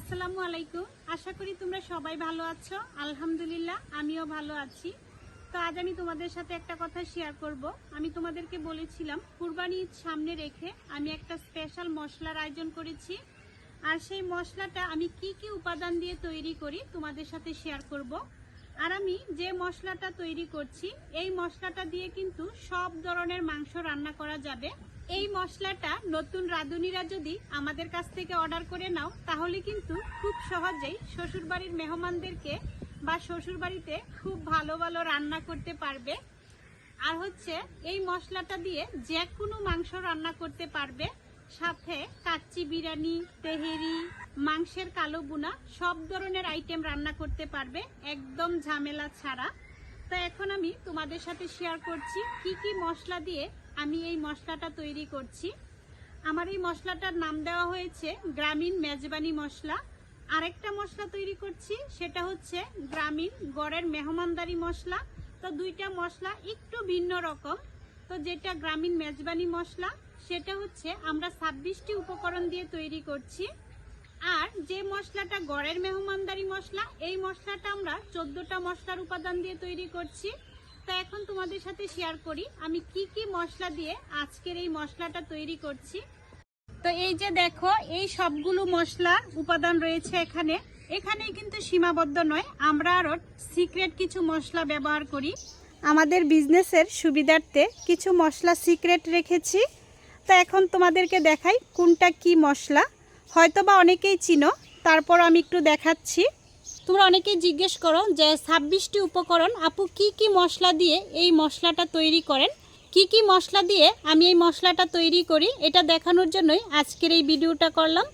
আসসালামু আলাইকুম। আশা করি তোমরা সবাই ভালো আছো। আলহামদুলিল্লাহ, আমিও ভালো আছি। তো আজ আমি তোমাদের সাথে একটা কথা শেয়ার করব। আমি তোমাদেরকে বলেছিলাম, কুরবানি ঈদ সামনে রেখে আমি একটা স্পেশাল মশলার আয়োজন করেছি। আর সেই মশলাটা আমি কি কি উপাদান দিয়ে তৈরি করি তোমাদের সাথে শেয়ার করব। আর আমি যে মশলাটা তৈরি করছি, এই মশলাটা দিয়ে কিন্তু সব ধরনের মাংস রান্না করা যাবে। এই মশলাটা নতুন রাঁধুনিরা যদি আমাদের কাছ থেকে অর্ডার করে নাও, তাহলে কিন্তু খুব সহজেই শ্বশুরবাড়ির মেহমানদেরকে বা শ্বশুরবাড়িতে খুব ভালো ভালো রান্না করতে পারবে। আর হচ্ছে এই মশলাটা দিয়ে যে কোনো মাংস রান্না করতে পারবে। সাথে কাচ্চি বিরিয়ানি, তেহেরি, মাংসের কালো বুনা সব ধরনের আইটেম রান্না করতে পারবে, একদম ঝামেলা ছাড়া। তো এখন আমি তোমাদের সাথে শেয়ার করছি কি কি মশলা দিয়ে আমি এই মশলাটা তৈরি করছি। আমার এই মশলাটার নাম দেওয়া হয়েছে গ্রামীণ মেজবানি মশলা। আরেকটা মশলা তৈরি করছি, সেটা হচ্ছে গ্রামীণ গড়ের মেহমানদারি মশলা। তো দুইটা মশলা একটু ভিন্ন রকম। তো যেটা গ্রামীণ মেজবানি মশলা, সেটা হচ্ছে আমরা ছাব্বিশটি উপকরণ দিয়ে তৈরি করছি। আর যে মশলাটা গড়ের মেহমানদারি মশলা, এই মশলাটা আমরা চোদ্দটা মশলার উপাদান দিয়ে তৈরি করছি। তো এখন তোমাদের সাথে শেয়ার করি। আমি কি কি মশলা দিয়ে আজকের এই মশলাটা তৈরি করছি। তো এই যে দেখো, এই সবগুলো মশলার উপাদান রয়েছে এখানে। এখানেই কিন্তু সীমাবদ্ধ নয়, আমরা আরও সিক্রেট কিছু মশলা ব্যবহার করি। আমাদের বিজনেসের সুবিধার্থে কিছু মশলা সিক্রেট রেখেছি। তা এখন তোমাদেরকে দেখাই কোনটা কি মশলা। হয়তো বা অনেকেই চিনো, তারপর আমি একটু দেখাচ্ছি। তোমরা অনেকেই জিজ্ঞেস করো যে ছাব্বিশটি উপকরণ আপু কি কি মশলা দিয়ে এই মশলাটা তৈরি করেন? কি কি মশলা দিয়ে আমি এই মশলাটা তৈরি করি? এটা দেখানোর জন্যই আজকের এই ভিডিওটা করলাম।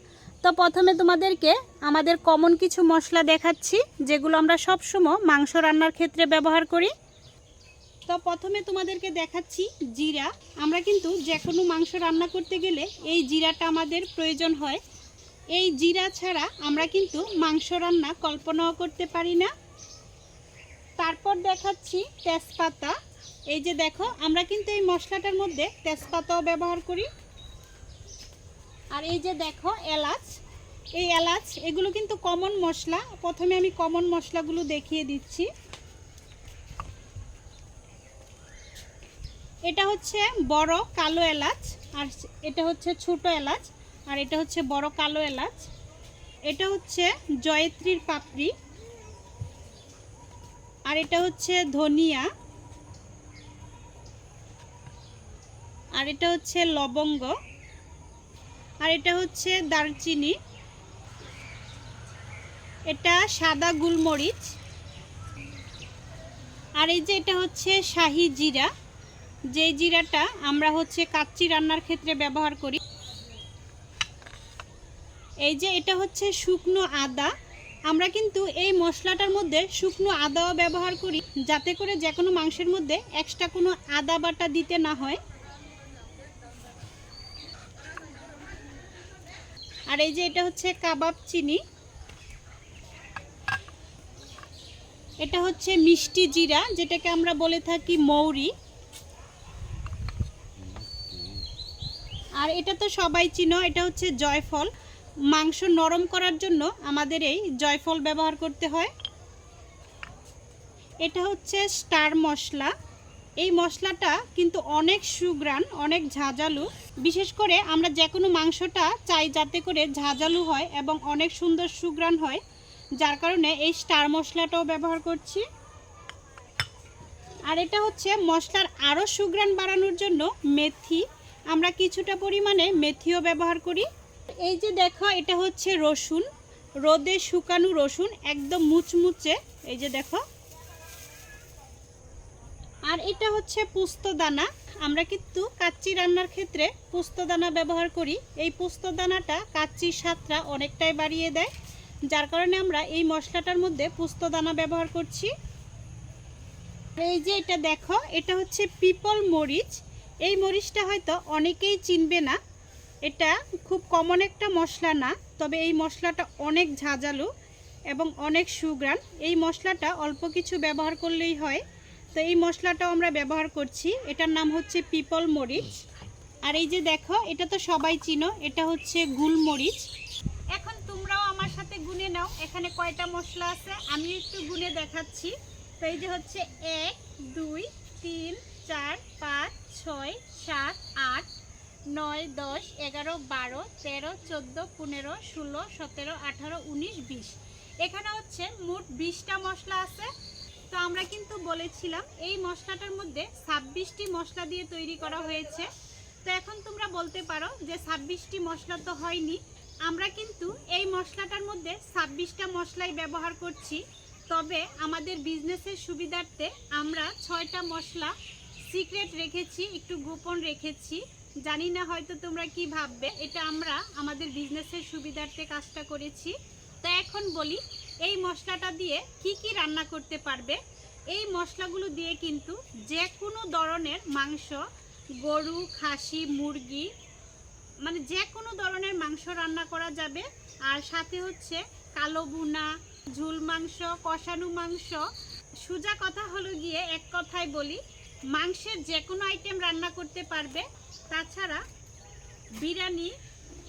তো প্রথমে তোমাদেরকে আমাদের কমন কিছু মশলা দেখাচ্ছি, যেগুলো আমরা সবসময় মাংস রান্নার ক্ষেত্রে ব্যবহার করি। তো প্রথমে তোমাদেরকে দেখাচ্ছি জিরা। আমরা কিন্তু যে কোনো মাংস রান্না করতে গেলে এই জিরাটা আমাদের প্রয়োজন হয়। এই জিরা ছাড়া আমরা কিন্তু মাংস রান্না কল্পনাও করতে পারি না। তারপর দেখাচ্ছি তেজপাতা। এই যে দেখো, আমরা কিন্তু এই মশলাটার মধ্যে তেজপাতাও ব্যবহার করি। আর এই যে দেখো, এলাচ। এই এলাচ, এগুলো কিন্তু কমন মশলা। প্রথমে আমি কমন মশলাগুলো দেখিয়ে দিচ্ছি। এটা হচ্ছে বড় কালো এলাচ, আর এটা হচ্ছে ছোট এলাচ। আর এটা হচ্ছে বড় কালো এলাচ। এটা হচ্ছে জয়ত্রীর পাপড়ি। আর এটা হচ্ছে ধনিয়া। আর এটা হচ্ছে লবঙ্গ। আর এটা হচ্ছে দারচিনি। এটা সাদা গুলমরিচ। আর এই যে এটা হচ্ছে শাহি জিরা। যে জিরাটা আমরা হচ্ছে কাচ্চি রান্নার ক্ষেত্রে ব্যবহার করি। এই যে এটা হচ্ছে শুকনো আদা। আমরা কিন্তু এই মশলাটার মধ্যে শুকনো আদাও ব্যবহার করি, যাতে করে যে কোনো মাংসের মধ্যে এক্সট্রা কোনো আদা বাটা দিতে না হয়। আর এই যে এটা হচ্ছে কাবাব চিনি। এটা হচ্ছে মিষ্টি জিরা, যেটাকে আমরা বলে থাকি মৌরি। আর এটা তো সবাই চিনো, এটা হচ্ছে জয়ফল। মাংস নরম করার জন্য আমাদের এই জয়ফল ব্যবহার করতে হয়। এটা হচ্ছে স্টার মশলা। এই মশলাটা কিন্তু অনেক সুগ্রান অনেক ঝাঁঝালু। বিশেষ করে আমরা যে কোনো মাংসটা চাই যাতে করে ঝাঁঝালু হয় এবং অনেক সুন্দর সুগ্রান হয়, যার কারণে এই স্টার মশলাটাও ব্যবহার করছি। আর এটা হচ্ছে মশলার আরও সুগ্রান বাড়ানোর জন্য মেথি। আমরা কিছুটা পরিমাণে মেথিও ব্যবহার করি। এই যে দেখো, এটা হচ্ছে রসুন। রোদে শুকানো রসুন, একদম মুচমুচে। এই যে দেখো। আর এটা হচ্ছে পোস্তদানা। আমরা কিন্তু কাচ্চি রান্নার ক্ষেত্রে পোস্তদানা ব্যবহার করি। এই পোস্তদানাটা কাচ্চির স্বাদটা অনেকটাই বাড়িয়ে দেয়, যার কারণে আমরা এই মশলাটার মধ্যে পোস্তদানা ব্যবহার করছি। এই যে এটা দেখো, এটা হচ্ছে পিপল মরিচ। এই মরিচটা হয়তো অনেকেই চিনবে না এটা খুব কমন একটা মশলা না, তবে এই মশলাটা অনেক ঝাঁঝালু এবং অনেক সুগ্রান। এই মশলাটা অল্প কিছু ব্যবহার করলেই হয়। তো এই মশলাটাও আমরা ব্যবহার করছি। এটার নাম হচ্ছে পিপল মরিচ। আর এই যে দেখো, এটা তো সবাই চিনো, এটা হচ্ছে গুলমরিচ এখন তোমরাও আমার সাথে গুনে নাও, এখানে কয়টা মশলা আছে? আমি একটু গুনে দেখাচ্ছি। তো এই যে হচ্ছে এক, দুই, তিন, চার, পাঁচ, ছয়, সাত, আট নয়, দশ, এগারো, বারো, তেরো, চোদ্দ, পনেরো, ষোলো, সতেরো, আঠারো, উনিশ, বিশ। এখানে হচ্ছে মোট বিশটা মশলা আছে। তো আমরা কিন্তু বলেছিলাম এই মশলাটার মধ্যে ছাব্বিশটি মশলা দিয়ে তৈরি করা হয়েছে। তো এখন তোমরা বলতে পারো যে ছাব্বিশটি মশলা তো হয়নি। আমরা কিন্তু এই মশলাটার মধ্যে ছাব্বিশটা মশলাই ব্যবহার করছি। তবে আমাদের বিজনেসের সুবিধার্থে আমরা ছয়টা মশলা সিক্রেট রেখেছি, একটু গোপন রেখেছি। জানি না হয়তো তোমরা কি ভাববে। এটা আমরা আমাদের বিজনেসের সুবিধার্থে কাজটা করেছি। তো এখন বলি, এই মশলাটা দিয়ে কি কি রান্না করতে পারবে? এই মশলাগুলো দিয়ে কিন্তু যে কোনো ধরনের মাংস, গরু, খাসি, মুরগি মানে যে কোনো ধরনের মাংস রান্না করা যাবে। আর সাথে হচ্ছে কালো বুনা ঝুল মাংস, কষানো মাংস। সোজা কথা হলো গিয়ে এক কথায় বলি, মাংসের যে কোনো আইটেম রান্না করতে পারবে। তাছাড়া বিরিয়ানি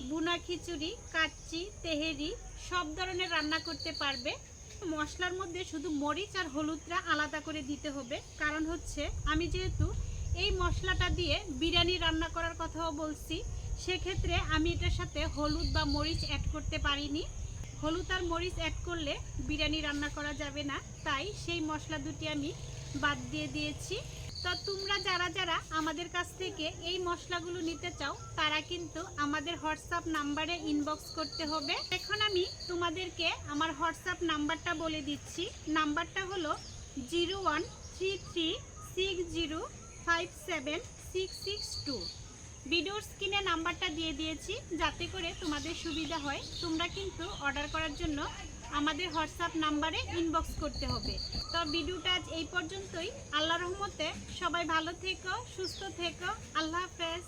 বুনা খিচুড়ি, কাচ্চি, তেহেরি, সব ধরনের রান্না করতে পারবে। মশলার মধ্যে শুধু মরিচ আর হলুদটা আলাদা করে দিতে হবে। কারণ হচ্ছে, আমি যেহেতু এই মশলাটা দিয়ে বিরিয়ানি রান্না করার কথাও বলছি, সেক্ষেত্রে আমি এটার সাথে হলুদ বা মরিচ অ্যাড করতে পারিনি। হলুদ আর মরিচ অ্যাড করলে বিরিয়ানি রান্না করা যাবে না। তাই সেই মশলা দুটি আমি বাদ দিয়ে দিয়েছি। তো তোমরা যারা যারা আমাদের কাছ থেকে এই মশলাগুলো নিতে চাও, তারা কিন্তু আমাদের হোয়াটসঅ্যাপ নাম্বারে ইনবক্স করতে হবে। এখন আমি তোমাদেরকে আমার হোয়াটসঅ্যাপ নাম্বারটা বলে দিচ্ছি। নাম্বারটা হলো zero one three three six zero five seven six six two. ভিডিওর স্ক্রিনে নাম্বারটা দিয়ে দিয়েছি, যাতে করে তোমাদের সুবিধা হয়। তোমরা কিন্তু অর্ডার করার জন্য আমাদের হোয়াটসঅ্যাপ নাম্বারে ইনবক্স করতে হবে। তো ভিডিওটা আজ এই পর্যন্তই। আল্লাহ রহমতে সবাই ভালো থেকো, সুস্থ থেকো। আল্লাহ হাফেজ।